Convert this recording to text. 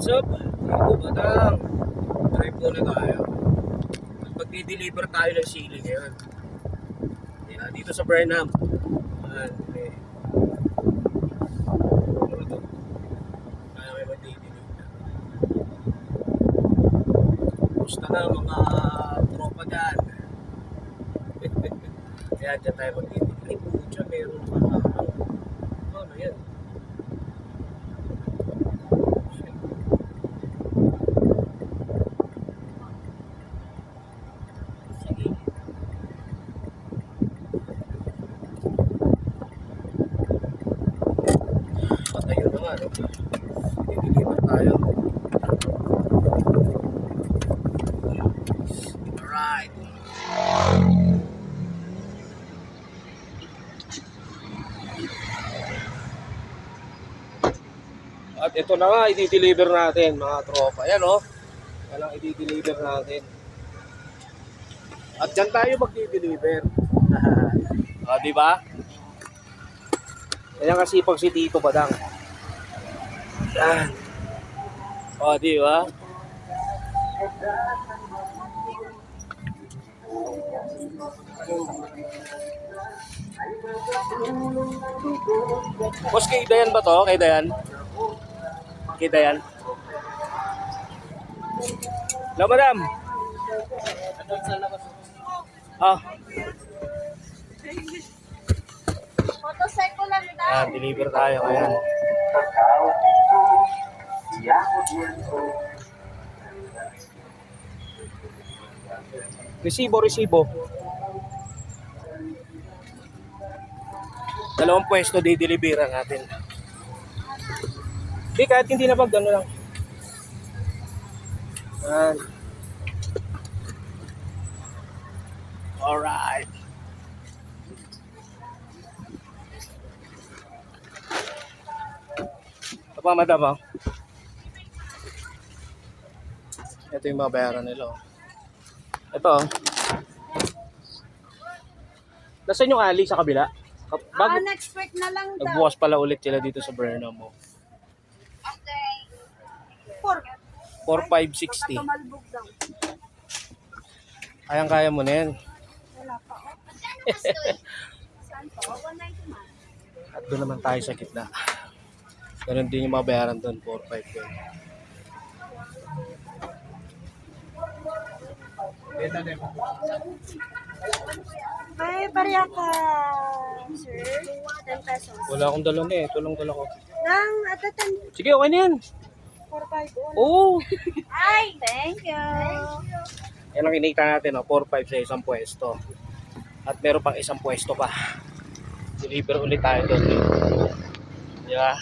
What's up? Ako batang. Drive muna tayo. At magdi-deliver tayo ng sili ngayon. Yan, dito sa Burnham. Yan, eh. May magdi-deliver. Gusto na mga tropa dyan. Kaya dyan tayo magdi-deliver. Ay, pucha, meron pa. Ano yan? Sige. Patayo na nga, no? Dideliver tayo. Alright. At ito na nga, i-deliver natin mga tropa. Yan o. Oh. Yan ang i-deliver natin. At dyan tayo magdi-deliver. o, di ba? Yan kasi pag si Tito Badang. Yan. O, di ba? Boss, kay Dayan ba to? Kay Dayan? Kay Dayan? Hello, madam. Ah, Motorcycle lang daw. ah, deliver tayo ngayon. Resibo, resibo. Dalawang pwesto di deliveran natin. Di kahit hindi na pag lang. Yan. Alright. Ito pa madam Ito yung mga bayaran nila oh. Ito oh. Nasaan yung alley sa kabila? Kap- Ah, Bago, next week na lang daw. nagbukas pala ulit sila dito sa Burnham mo. Okay. Four. 4560. Tumalbog daw. Kayang-kaya mo na yan. Wala pa. Saan po? 190 man. At doon naman tayo sa gitna. Ganun din yung mga bayaran doon, 4-5 May barya ka, sir. 10 pesos. Wala akong dala na eh. Ito lang dala ko. Nang atatan Sige, okay na yan. 4-5 doon. Oo. Ay, thank you. Yan ang kinita natin, oh, 4-5 sa isang pwesto. At meron pang isang pwesto pa. Deliver ulit tayo doon. Di ba?